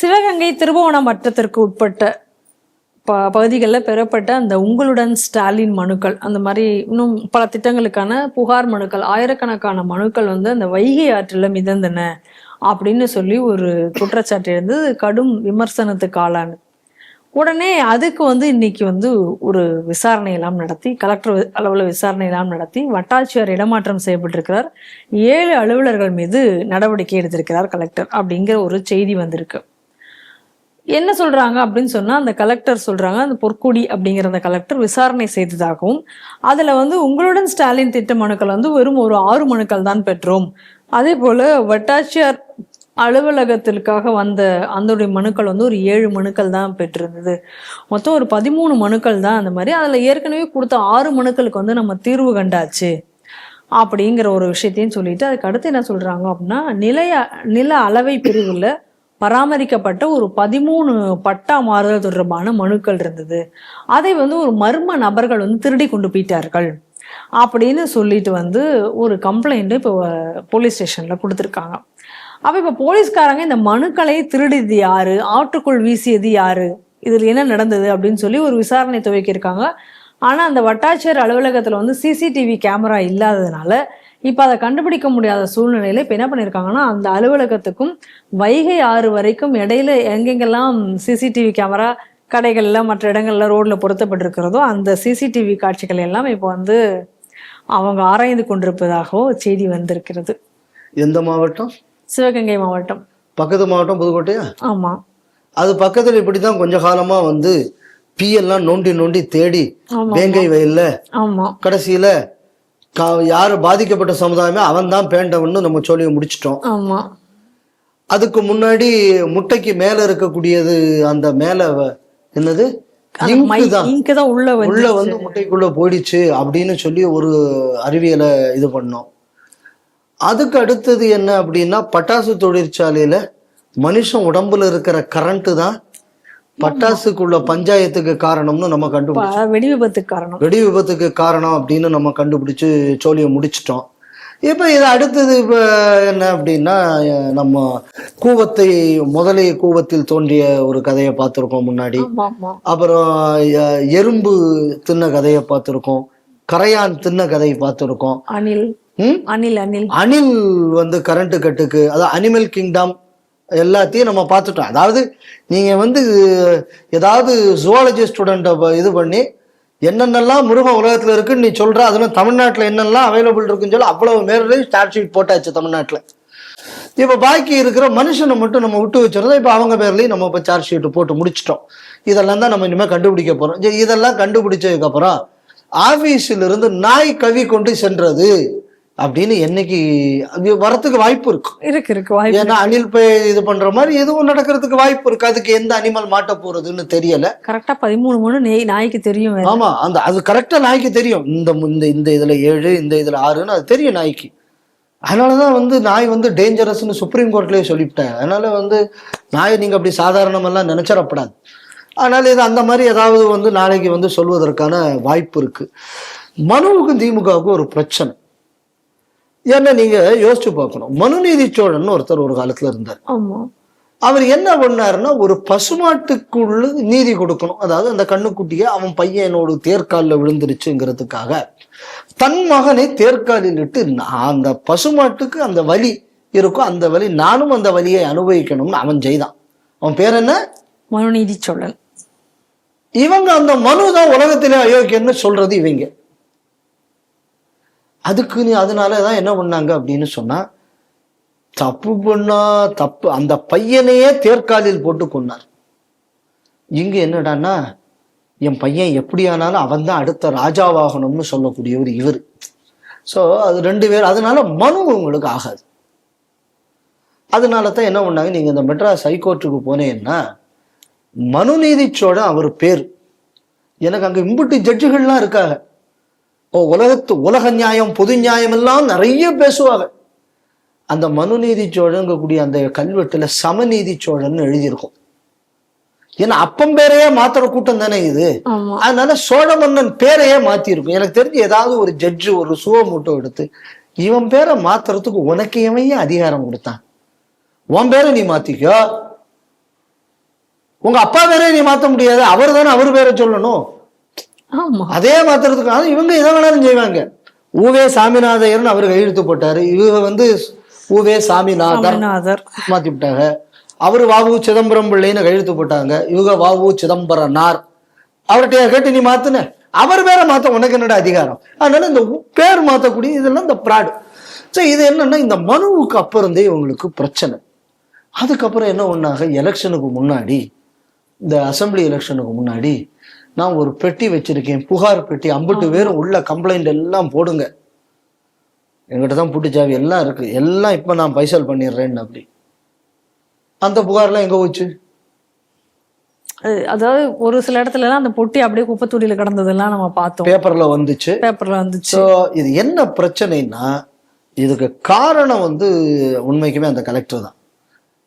சிவகங்கை திருபுவனம் வட்டத்திற்கு உட்பட்ட ப பகுதிகளில் பெறப்பட்ட அந்த உங்களுடன் ஸ்டாலின் மனுக்கள் அந்த மாதிரி இன்னும் பல திட்டங்களுக்கான புகார் மனுக்கள் ஆயிரக்கணக்கான மனுக்கள் வந்து அந்த வைகை ஆற்றில் மிதந்தன அப்படின்னு சொல்லி ஒரு குற்றச்சாட்டு எழுந்து கடும் விமர்சனத்துக்கு ஆளானது. உடனே அதுக்கு வந்து இன்னைக்கு வந்து ஒரு விசாரணை எல்லாம் நடத்தி கலெக்டர் அளவில் விசாரணை எல்லாம் நடத்தி வட்டாட்சியர் இடமாற்றம் செய்யப்பட்டிருக்கிறார். ஏழு அலுவலர்கள் மீது நடவடிக்கை எடுத்திருக்கிறார் கலெக்டர் அப்படிங்கிற ஒரு செய்தி வந்திருக்கு. என்ன சொல்றாங்க அப்படின்னு சொன்னா அந்த கலெக்டர் சொல்றாங்க அந்த பொற்குடி அப்படிங்கிற அந்த கலெக்டர் விசாரணை செய்ததாகவும் அதுல வந்து உங்களுடன் ஸ்டாலின் திட்ட மனுக்கள் வந்து வெறும் ஒரு ஆறு மனுக்கள் தான் பெற்றோம். அதே போல வட்டாட்சியர் அலுவலகத்திற்காக வந்த அந்த மனுக்கள் வந்து ஒரு ஏழு மனுக்கள் தான் பெற்றிருந்தது. மொத்தம் ஒரு பதிமூணு மனுக்கள் தான் அந்த மாதிரி. அதுல ஏற்கனவே கொடுத்த ஆறு மனுக்களுக்கு வந்து நம்ம தீர்வு கண்டாச்சு. அப்படிங்கிற ஒரு விஷயத்தையும் சொல்லிட்டு அதுக்கு அடுத்து என்ன சொல்றாங்க அப்படின்னா நிலைய நில அளவை பிரிவுல பராமரிக்கப்பட்ட ஒரு பதிமூணு பட்டா மாறுதல் தொடர்பான மனுக்கள் இருந்தது. அதை வந்து ஒரு மர்ம நபர்கள் வந்து திருடி கொண்டு போயிட்டார்கள். அப்படின்னு சொல்லிட்டு வந்து ஒரு கம்ப்ளைண்ட் இப்போ போலீஸ் ஸ்டேஷன்ல கொடுத்துருக்காங்க. அப்போ இப்போ போலீஸ்காரங்க இந்த மனுக்களை திருடியது யாரு? ஆற்றுக்குள் வீசியது யாரு? இதில் என்ன நடந்தது அப்படின்னு சொல்லி ஒரு விசாரணை துவக்கியிருக்காங்க. ஆனால் அந்த வட்டாட்சியர் அலுவலகத்தில் வந்து சிசிடிவி கேமரா இல்லாததுனால இப்ப அதை கண்டுபிடிக்க முடியாத சூழ்நிலையில இப்ப என்ன பண்ணிருக்காங்கன்னா அந்த அலுவலகத்துக்கும் வைகை ஆறு வரைக்கும் இடையில எங்கெங்கெல்லாம் சிசிடிவி கேமரா கடைகள்ல மற்ற இடங்கள்ல ரோட்ல பொருத்தப்பட்டிருக்கிறதோ அந்த சிசிடிவி காட்சிகள் எல்லாம் இப்போ வந்து அவங்க ஆராய்ந்து கொண்டிருப்பதாகவோ செய்தி வந்திருக்கிறது. எந்த மாவட்டம்? சிவகங்கை மாவட்டம். பக்கத்து மாவட்டம் புதுக்கோட்டையா? ஆமா. அது பக்கத்துல இப்படிதான் கொஞ்ச காலமா வந்து பீயெல்லாம் நோண்டி நோண்டி தேடி வேங்கை வயல்ல கடைசியில யாரு பாதிக்கப்பட்ட சமுதாயமே அவன் தான் பேண்டவன்னு நம்ம சொல்லி முடிச்சிட்டோம். ஆமா. அதுக்கு முன்னாடி முட்டைக்கு மேல இருக்கக்கூடியது அந்த மேல என்னது? இங்கு தான். உள்ள உள்ள வந்து முட்டைக்குள்ள போயிடுச்சு அப்படின்னு சொல்லி ஒரு அறிவியலை இது பண்ணோம். அதுக்கு அடுத்தது என்ன அப்படின்னா பட்டாசு தொழிற்சாலையில மனுஷன் உடம்புல இருக்கிற கரண்ட் தான் பட்டாசுக்குள்ள பஞ்சாயத்துக்கு காரணம்னு நம்ம கண்டுபிடிச்சோம். வெடி விபத்துக்கு காரணம். வெடி விபத்துக்கு காரணம் அப்படின்னு நம்ம கண்டுபிடிச்சு சோழியை முடிச்சிட்டோம். இப்போ இது அடுத்தது இப்போ என்ன அப்படின்னா நம்ம கூவத்தை முதலை கூவத்தில் தோன்றிய ஒரு கதையை பார்த்துருக்கோம் முன்னாடி. அப்புறம் எறும்பு தின்ன கதையை பார்த்துருக்கோம். கரையான் தின்ன கதையை பார்த்துருக்கோம். அனில் ம்? அனில் அனில் அணில் வந்து கரண்ட் கட்டுக்கு அதாவது அனிமல் கிங்டம் எல்லாத்தையும் நம்ம பார்த்துட்டோம். அதாவது நீங்கள் வந்து ஏதாவது ஜுவாலஜி ஸ்டூடெண்ட்டை இது பண்ணி என்னென்னலாம் முருக உலகத்தில் இருக்குன்னு நீ சொல்கிற அதெல்லாம் தமிழ்நாட்டில் என்னெல்லாம் அவைலபிள் இருக்குன்னு சொல்லி அவ்வளவு மேலே ஸ்டார்ட் ஷீட் போட்டாச்சு தமிழ்நாட்டில். இப்போ பாக்கி இருக்கிற மனுஷனை மட்டும் நம்ம விட்டு வச்சிருந்தோம் இப்போ அவங்க பேர்லேயும் நம்ம இப்போ சார்ஜ் ஷீட்டு போட்டு முடிச்சிட்டோம். இதெல்லாம் தான் நம்ம இனிமேல் கண்டுபிடிக்க போகிறோம் இதெல்லாம் கண்டுபிடிச்சதுக்கப்புறம் ஆஃபீஸிலிருந்து இருந்து நாய் கவி கொண்டு சென்றது. அப்படின்னு என்னைக்கு அது வரத்துக்கு வாய்ப்பு இருக்கும். இருக்கு இருக்கு வாய்ப்பு ஏன்னா அணில் பே இது பண்ற மாதிரி எதுவும் நடக்கிறதுக்கு வாய்ப்பு இருக்கு. அதுக்கு எந்த அனிமல் மாட்ட போறதுன்னு தெரியல. கரெக்டா பதிமூணு மணி நெய் நாய்க்கு தெரியும். ஆமா அந்த அது கரெக்டா நாய்க்கு தெரியும். இந்த இந்த இந்த இதுல ஏழு இந்த இதுல ஆறுன்னு அது தெரியும் நாய்க்கு. அதனாலதான் வந்து நாய் வந்து டேஞ்சரஸ்னு சுப்ரீம் கோர்ட்லயே சொல்லிவிட்டேன். அதனால வந்து நாயை நீங்க அப்படி சாதாரணமெல்லாம் நினைச்சிடப்படாது. அதனால இது அந்த மாதிரி ஏதாவது வந்து நாளைக்கு வந்து சொல்வதற்கான வாய்ப்பு இருக்கு. மனுவுக்கும் திமுகவுக்கும் ஒரு பிரச்சனை. ஏன்னா நீங்க யோசிச்சு பார்க்கணும். மனுநீதி சோழன் ஒருத்தர் ஒரு காலத்துல இருந்தார். அவர் என்ன பண்ணாருன்னா ஒரு பசுமாட்டுக்குள்ள நீதி கொடுக்கணும். அதாவது அந்த கண்ணுக்குட்டியை அவன் பையனோட தேர்காலில் விழுந்துருச்சுங்கிறதுக்காக தன் மகனை தேர்காலில் இட்டு அந்த பசுமாட்டுக்கு அந்த வலி இருக்கும் அந்த வலி நானும் அந்த வலியை அனுபவிக்கணும்னு அவன் செய்தான். அவன் பேர் என்ன? மனுநீதி சோழன். இவங்க அந்த மனு தான் உலகத்திலே அயோக்கியன்னு சொல்றது இவங்க. அதுக்கு நீ அதனால தான் என்ன பண்ணாங்க அப்படின்னு சொன்னா தப்பு பண்ணா தப்பு அந்த பையனையே தேர்காலில் போட்டு கொண்டார். இங்க என்னடான்னா என் பையன் எப்படியானாலும் அவன் தான் அடுத்த ராஜாவாகணும்னு சொல்லக்கூடியவர் இவர். ஸோ அது ரெண்டு பேர் அதனால மனு உங்களுக்கு ஆகாது. அதனால தான் என்ன பண்ணாங்க நீங்கள் இந்த மெட்ராஸ் ஹைகோர்ட்டுக்கு போனேன்னா மனுநீதி சோழன் அவர் பேர். எனக்கு அங்கே இம்புட்டு ஜட்ஜுகள்லாம் இருக்காங்க. உலகத்து உலக நியாயம் பொது நியாயம் எல்லாம் நிறைய பேசுவாங்க. அந்த மனுநீதி சோழங்கக்கூடிய அந்த கல்வெட்டுல சமநீதி சோழன் எழுதியிருக்கும். ஏன்னா அப்பம் பேரையே மாத்துற கூட்டம் தானே இது? அதனால சோழ மன்னன் பேரையே மாத்திருக்கும் எனக்கு தெரிஞ்சு ஏதாவது ஒரு ஜட்ஜு ஒரு சுவ மூட்டை எடுத்து இவன் பேரை மாத்துறதுக்கு உனக்கு ஏன் அதிகாரம் கொடுத்தான்? உன் பேரை நீ மாத்திக்கோ. உங்க அப்பா பேரே நீ மாத்த முடியாது. அவர் தானே அவர் பேரை சொல்லணும். அதே மாத்துறதுக்காக இவங்க எதை வேணாலும் செய்வாங்க. ஊவே சாமிநாதையர்னு அவர் கையெழுத்து போட்டாரு. இவங்க வந்து ஊவே சாமிநாதர் மாத்தி விட்டாங்க அவர் வாவு சிதம்பரம் பிள்ளைன்னு கையெழுத்து போட்டாங்க. இவங்க வாவு சிதம்பரனார். அவர்கிட்ட கேட்டு நீ மாத்துன. அவர் பேரை மாத்த உனக்கு என்னடா அதிகாரம்? அதனால இந்த பேர் மாத்தக்கூடிய இதெல்லாம் இந்த ப்ராடு ஸோ இது என்னன்னா இந்த மனுவுக்கு அப்புறம் இருந்தே இவங்களுக்கு பிரச்சனை. அதுக்கப்புறம் என்ன ஒண்ணாக? எலெக்ஷனுக்கு முன்னாடி இந்த அசெம்பிளி எலெக்ஷனுக்கு முன்னாடி நான் ஒரு பெட்டி வச்சிருக்கேன். புகார் பெட்டி. அம்புட்டு பேரும் உள்ள கம்ப்ளைண்ட் எல்லாம் போடுங்க. என்கிட்ட தான் பூட்டுச்சாவி எல்லாம் இருக்கு. எல்லாம் இப்போ நான் பைசல் பண்ணிடுறேன்னு அப்படி. அந்த புகார்லாம் எங்க போச்சு? அது- அதாவது ஒரு சில இடத்துல எல்லாம் அந்த பொட்டி அப்படியே குப்பத்தூரியில கிடந்ததெல்லாம் நம்ம பார்த்தோம். பேப்பர்ல வந்துச்சு. பேப்பர்ல வந்துச்சு. ஸோ இது என்ன பிரச்சனைனா இதுக்கு காரணம் வந்து உண்மைக்குமே அந்த கலெக்டர் தான்.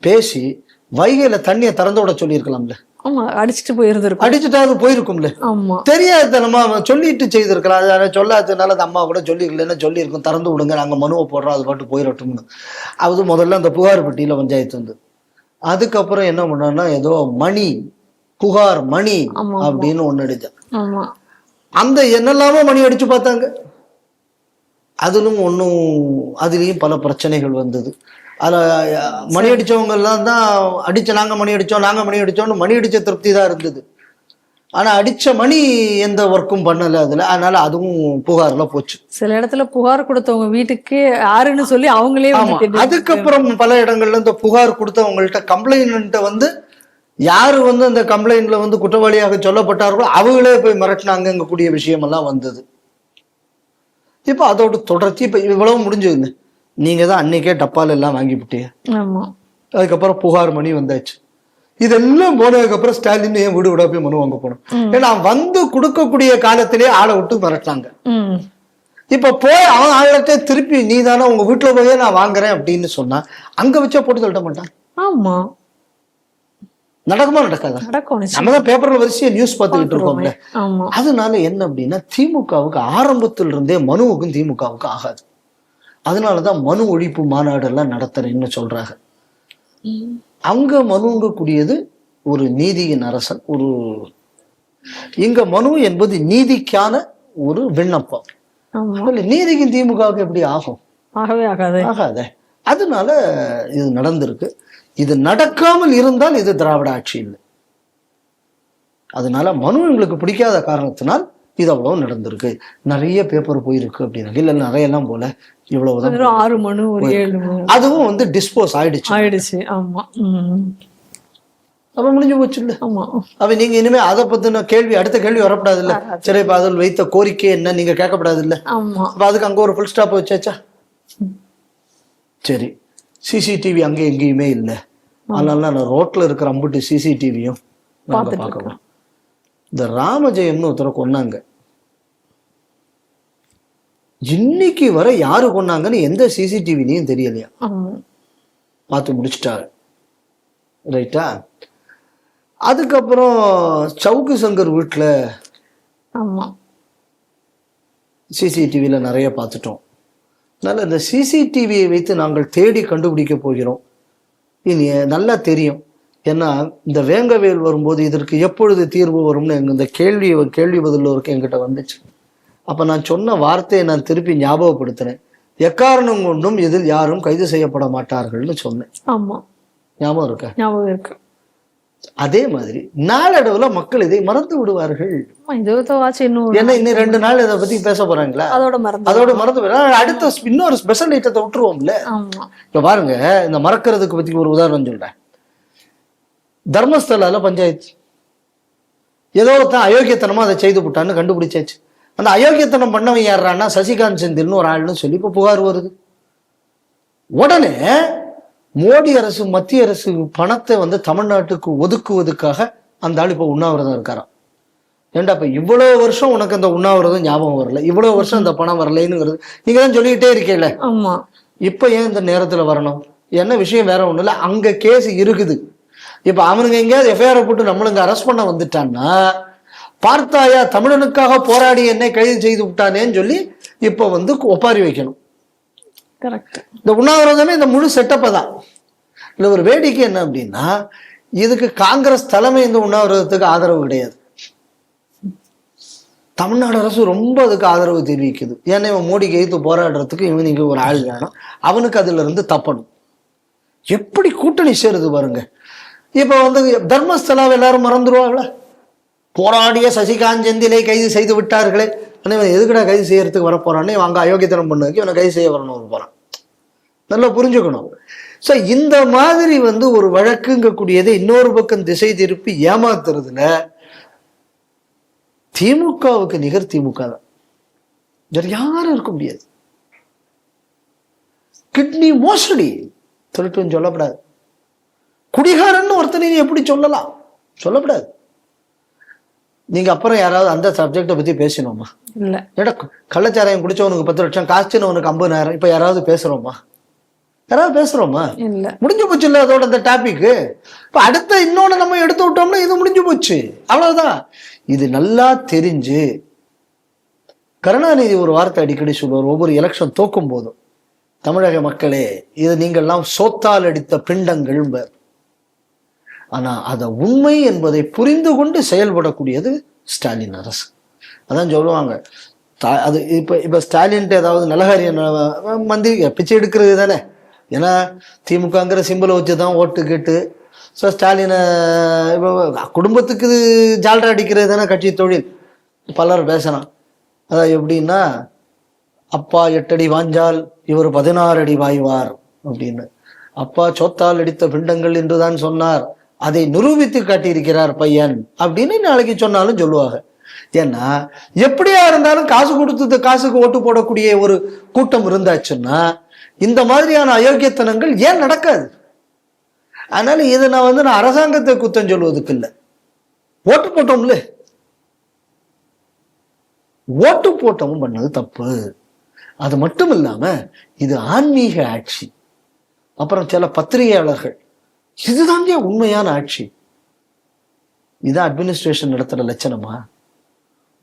பேசி வைகையில தண்ணியை திறந்து விட சொல்லியிருக்கலாம்ல. அடிச்சுட்டு போயிருந்திருக்கும். அடிச்சுட்டாவது போயிருக்கும்ல. ஆமா. தெரியாதனமா சொல்லிட்டு செய்திருக்கலாம். அது சொல்லாததுனால அந்த அம்மா கூட சொல்லிருக்கலன்னா சொல்லியிருக்கோம்? திறந்து விடுங்க. நாங்க மனுவை போடுறோம். அது பாட்டு போயிடட்டும்னு அது முதல்ல அந்த புகார் பெட்டியில பஞ்சாயத்து வந்து. அதுக்கப்புறம் என்ன பண்ணான்னா ஏதோ மணி புகார் மணி. அப்படின்னு அடிச்சான் ஆமா. அந்த என்னெல்லாமோ மணி அடிச்சு பார்த்தாங்க. அதிலும் ஒன்றும் அதுலேயும் பல பிரச்சனைகள் வந்தது. அதில் மணி அடிச்சவங்க எல்லாம் தான் அடிச்ச நாங்க மணி அடிச்சோம் நாங்க மணி அடிச்சோம்னு மணி அடிச்ச திருப்தி தான் இருந்தது. ஆனா அடிச்ச மணி எந்த ஒர்க்கும் பண்ணல அதுல. அதனால அதுவும் புகார்ல போச்சு. சில இடத்துல புகார் கொடுத்தவங்க வீட்டுக்கு யாருன்னு சொல்லி அவங்களே அதுக்கப்புறம் பல இடங்கள்ல இந்த புகார் கொடுத்தவங்கள்ட்ட கம்ப்ளைண்ட்ட வந்து யாரு வந்து அந்த கம்ப்ளைண்ட்ல வந்து குற்றவாளியாக சொல்லப்பட்டார்களோ அவங்களே போய் மிரட்டினாங்க கூடிய விஷயமெல்லாம் வந்தது. இப்போ அதோட தொடர்ச்சி. இப்போ இவ்வளவு முடிஞ்சதுங்க. நீங்க தான் அன்னைக்கே டப்பால் எல்லாம் வாங்கி விட்டீங்க. அதுக்கப்புறம் புகார் மணி வந்தாச்சு. இதெல்லாம் போனதுக்கு அப்புறம் ஸ்டாலின் ஏன் வீடு விட போய் மனு வாங்க போனோம்? ஏன்னா வந்து கொடுக்கக்கூடிய காலத்திலே ஆளை விட்டு மிரட்டினாங்க. ம். இப்ப போய் அவன் ஆயிரத்தை திருப்பி நீ தானே உங்க வீட்டுல போய் நான் வாங்குறேன் அப்படின்னு சொன்னா அங்க வச்சா போட்டு தள்ள மாட்டான். ஆமா. நடக்குமா நடக்காதா. நம்ம தான் பேப்பர்ல வரிசையா நியூஸ் பார்த்துக்கிட்டு இருக்கோம்ல. அதனால என்ன அப்படின்னா திமுகவுக்கு ஆரம்பத்தில் இருந்தே மனுவுக்கும் திமுகவுக்கு ஆகாது. அதனாலதான் மனு ஒழிப்பு மாநாடு எல்லாம் நடத்துறேன்னு சொல்றாங்க அங்க மனுங்க கூடியது ஒரு நீதியின் அரசன் ஒரு இங்க மனு என்பது நீதிக்கான ஒரு விண்ணப்பம். நீதிக்கும் திமுகவுக்கு எப்படி ஆகும்? ஆகவே ஆகாது. ஆகாதே. அதனால இது நடந்திருக்கு. இது நடக்காமல் இருந்தால் இது திராவிட ஆட்சி இல்லை. அதனால மனு எங்களுக்கு பிடிக்காத காரணத்தினால் இது அவ்வளவு நடந்திருக்கு. நிறைய பேப்பர் போயிருக்கு அப்படின்னாங்க. இல்ல நிறைய எல்லாம் போல. இவ்வளவுதான் வெறும் ஆறு மணி ஒரு ஏழு அதுவும் வந்து டிஸ்போஸ் ஆயிடுச்சு. ஆயிடுச்சு. ஆமா. அப்ப முடிஞ்சு போச்சு இல்ல ஆமா. அப்ப நீங்க இனிமே அதை பத்தின கேள்வி அடுத்த கேள்வி வரப்படாது இல்ல சரி இப்ப அதில் வைத்த கோரிக்கை என்ன? நீங்க கேட்கப்படாது இல்ல அப்ப அதுக்கு அங்க ஒரு ஃபுல் ஸ்டாப் வச்சாச்சா? சரி. சிசிடிவி அங்க எங்கேயுமே இல்லை. அதனால நான் ரோட்ல இருக்கிற அம்புட்டு சிசிடிவியும் நாங்க பார்த்துட்டு பார்க்கலாம் இந்த ராமஜெயம்னு ஒருத்தரை கொன்னாங்க. இன்னைக்கு வரை யாரு கொன்னாங்கன்னு எந்த சிசிடிவிலையும் தெரியலையா? பார்த்து முடிச்சிட்டாரு. ரைட்டா அதுக்கப்புறம் சவுக்கு சங்கர் வீட்டில் சிசிடிவியில் நிறைய பார்த்துட்டோம். அதனால் இந்த சிசிடிவியை வைத்து நாங்கள் தேடி கண்டுபிடிக்க போகிறோம். இனி நல்லா தெரியும். ஏன்னா இந்த வேங்கவேல் வரும்போது இதற்கு எப்பொழுது தீர்வு வரும்னு எங்க இந்த கேள்வி கேள்வி பதில் ஒரு என்கிட்ட வந்துச்சு. அப்போ நான் சொன்ன வார்த்தையை நான் திருப்பி ஞாபகப்படுத்தினேன் எக்காரணம் கொண்டும் இதில் யாரும் கைது செய்யப்பட மாட்டார்கள்னு சொன்னேன். ஆமா. ஞாபகம் இருக்கா? ஞாபகம் இருக்கு. அதே மாதிரி நாளடைவுல மக்கள் இதை மறந்து விடுவார்கள். ஏன்னா இன்னும் ரெண்டு நாள் இதை பத்தி பேச போறாங்களா? அதோட மறந்து அதோட மறந்து அடுத்த இன்னொரு ஸ்பெஷல் ஐட்டத்தை விட்டுருவோம்ல? இப்ப பாருங்க இந்த மறக்கிறதுக்கு பத்தி ஒரு உதாரணம் சொல்றேன். தர்மஸ்தலால பஞ்சாயத்து. ஏதோ ஒருத்தன் அயோக்கியத்தனமா அதை செய்து விட்டான்னு கண்டுபிடிச்சாச்சு. அந்த அயோக்கியத்தனம் பண்ணவன் யாருறான்னா சசிகாந்த் செந்தில்னு ஒரு ஆள்னு சொல்லி இப்ப புகார் வருது. உடனே மோடி அரசு மத்திய அரசு பணத்தை வந்து தமிழ்நாட்டுக்கு ஒதுக்குவதற்காக அந்த ஆள் இப்ப உண்ணாவிரதம் இருக்காராம். ஏன்டா இப்ப இவ்வளவு வருஷம் உனக்கு அந்த உண்ணாவிரதம் ஞாபகம் வரல? இவ்வளவு வருஷம் அந்த பணம் வரலைன்னுங்கிறது நீங்க தான் சொல்லிக்கிட்டே இருக்கீல்ல ஆமா. இப்ப ஏன் இந்த நேரத்துல வரணும்? என்ன விஷயம் வேற ஒண்ணும் இல்ல அங்க கேஸ் இருக்குது. இப்ப அவனுங்க எங்கேயாவது எஃப்ஐஆர் போட்டு நம்மளுங்க அரெஸ்ட் பண்ண வந்துட்டான்னா பார்த்தாயா தமிழனுக்காக போராடி என்னை கைது செய்து விட்டானேன்னு சொல்லி இப்ப வந்து ஒப்பாரி வைக்கணும். கரெக்ட் இந்த உண்ணாவிரதமே இந்த முழு செட்டப்பை தான். இல்லை ஒரு வேடிக்கை என்ன அப்படின்னா இதுக்கு காங்கிரஸ் தலைமை இந்த உண்ணாவிரதத்துக்கு ஆதரவு கிடையாது. தமிழ்நாடு அரசு ரொம்ப அதுக்கு ஆதரவு தெரிவிக்குது. ஏன்னா இவன் மோடிக்கு எதிர்த்து போராடுறதுக்கு இவனுக்கு ஒரு ஆள் வேணும். அவனுக்கு அதுல இருந்து தப்பணும். எப்படி கூட்டணி சேருது பாருங்க. இப்ப வந்து தர்மஸ்தலாவை எல்லாரும் மறந்துடுவாங்களா போராடிய சசிகாந்த் செந்திலை கைது செய்து விட்டார்களே. ஆனால் இவன் எதுக்கடா கைது செய்யறதுக்கு வர போறான்னு இவன் அங்கே அயோக்கியத்தனம் பண்ணதுக்கு இவனை கைது செய்ய வரணும் போறான். நல்லா புரிஞ்சுக்கணும் ஸோ இந்த மாதிரி வந்து ஒரு வழக்குங்கக்கூடியதை இன்னொரு பக்கம் திசை திருப்பி ஏமாத்துறதுல திமுகவுக்கு நிகர் திமுக தான். வேற யாரும் இருக்க முடியாது. கிட்னி மோசடி. திருட்டுன்னு சொல்லப்படாது. குடிகாரன்னு ஒருத்தனை நீ எப்படி சொல்லலாம்? சொல்லப்படாது. நீங்க அப்புறம் யாராவது அந்த சப்ஜெக்டை பத்தி பேசணுமா? இல்ல. கள்ளச்சாராயம் குடிச்சவனுக்கு பத்து லட்சம் காய்ச்சினவனுக்கு ஐம்பதாயிரம் இப்ப யாராவது பேசுறோமா? யாராவது பேசுறோமா? இல்ல. முடிஞ்சு போச்சு இல்ல அதோட அந்த டாபிக் இப்ப அடுத்த இன்னொன்னு நம்ம எடுத்து விட்டோம்னா இது முடிஞ்சு போச்சு. அவ்வளவுதான். இது நல்லா தெரிஞ்சு கருணாநிதி ஒரு வார்த்தை அடிக்கடி சொல்லுவார் ஒவ்வொரு எலெக்ஷன் தோக்கும் போதும். தமிழக மக்களே இது நீங்கள்லாம் சோத்தால் அடித்த பிண்டங்கள் ஆனா அத உண்மை என்பதை புரிந்து கொண்டு செயல்படக்கூடியது ஸ்டாலின் அரசு. அதான் சொல்லுவாங்க. அது இப்ப இப்ப ஸ்டாலின்ட்டு ஏதாவது நலகாரிய மந்திரி பிச்சை எடுக்கிறது தானே? ஏன்னா திமுகங்கிற சிம்பிளை வச்சு தான் ஓட்டு கேட்டு ஸோ ஸ்டாலினை குடும்பத்துக்கு இது ஜால்ரா அடிக்கிறது தானே கட்சி தொழில். பலர் பேசலாம். அதான் எப்படின்னா அப்பா எட்டடி வாஞ்சால் இவர் பதினாறு அடி வாய்வார் அப்படின்னு. அப்பா சோத்தால் அடித்த பிண்டங்கள் என்றுதான் சொன்னார். அதை நிரூபித்து காட்டியிருக்கிறார் பையன் அப்படின்னு நாளைக்கு சொன்னாலும் சொல்லுவாங்க. ஏன்னா எப்படியா இருந்தாலும் காசு கொடுத்து காசுக்கு ஓட்டு போடக்கூடிய ஒரு கூட்டம் இருந்தாச்சுன்னா இந்த மாதிரியான அயோக்கியத்தனங்கள் ஏன் நடக்காது? அதனால இதை நான் வந்து நான் அரசாங்கத்தை குத்தம் சொல்வதுக்கு இல்லை. ஓட்டு போட்டோம்ல. ஓட்டு போட்டமும் பண்ணது தப்பு. அது மட்டும் இல்லாம இது ஆன்மீக ஆட்சி. அப்புறம் சில பத்திரிகையாளர்கள். இதுதாங்க உண்மையான ஆட்சி. இதுதான் அட்மினிஸ்ட்ரேஷன் நடத்துற லட்சணமா?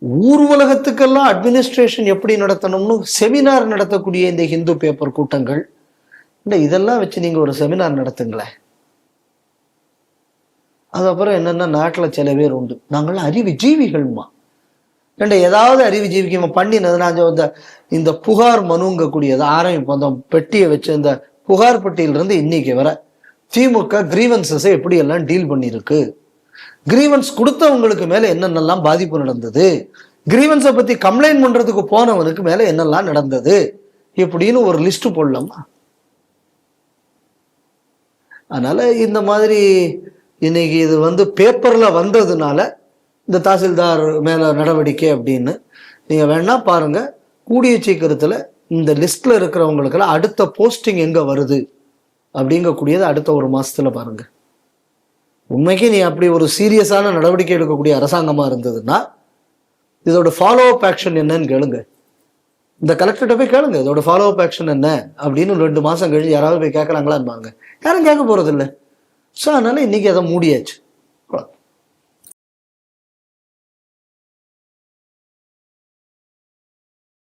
ஊர் உலகத்துக்கெல்லாம் அட்மினிஸ்ட்ரேஷன் எப்படி நடத்தணும்னு செமினார் நடத்தக்கூடிய இந்த ஹிந்து பேப்பர் கூட்டங்கள். இல்ல இதெல்லாம் வச்சு நீங்க ஒரு செமினார் நடத்துங்களேன். அதுக்கப்புறம் என்னன்னா நாட்டில் சில பேர் உண்டு. நாங்களாம் அறிவு ஜீவிகள்மா ரெண்டு ஏதாவது அறிவு ஜீவிக்கு பண்ணினது நான் இந்த இந்த புகார் மனுங்க கூடியது ஆரம்பிப்போம் அந்த பெட்டியை வச்சு இந்த புகார் பெட்டியிலிருந்து இன்னைக்கு வர திமுக கிரீவன்சஸை எப்படி எல்லாம் டீல் பண்ணியிருக்கு? கிரீவன்ஸ் கொடுத்தவங்களுக்கு மேல என்னென்னலாம் பாதிப்பு நடந்தது? கிரீவன்ஸை பத்தி கம்ப்ளைண்ட் பண்றதுக்கு போனவனுக்கு மேல என்னெல்லாம் நடந்தது? இப்படின்னு ஒரு லிஸ்ட் போடலாமா? அதனால இந்த மாதிரி இன்னைக்கு இது வந்து பேப்பர்ல வந்ததுனால இந்த தாசில்தார் மேல நடவடிக்கை அப்படின்னு நீங்க வேணா பாருங்க. கூடிய சீக்கிரத்துல இந்த லிஸ்ட்ல இருக்கிறவங்களுக்கெல்லாம் அடுத்த போஸ்டிங் எங்க வருது? அப்படிங்கக்கூடியது அடுத்த ஒரு மாசத்துல பாருங்க. உண்மைக்கு நீ அப்படி ஒரு சீரியஸான நடவடிக்கை எடுக்கக்கூடிய அரசாங்கமாக இருந்ததுன்னா இதோட ஃபாலோ அப் ஆக்ஷன் என்னன்னு கேளுங்க. இந்த கலெக்டர்கிட்ட போய் கேளுங்க இதோட ஃபாலோ அப் ஆக்ஷன் என்ன அப்படின்னு ரெண்டு மாதம் கழிச்சு யாராவது போய் கேட்குறாங்களான்பாங்க யாரும் கேட்க போகிறதில்ல ஸோ அதனால் இன்றைக்கி அதை மூடியாச்சு.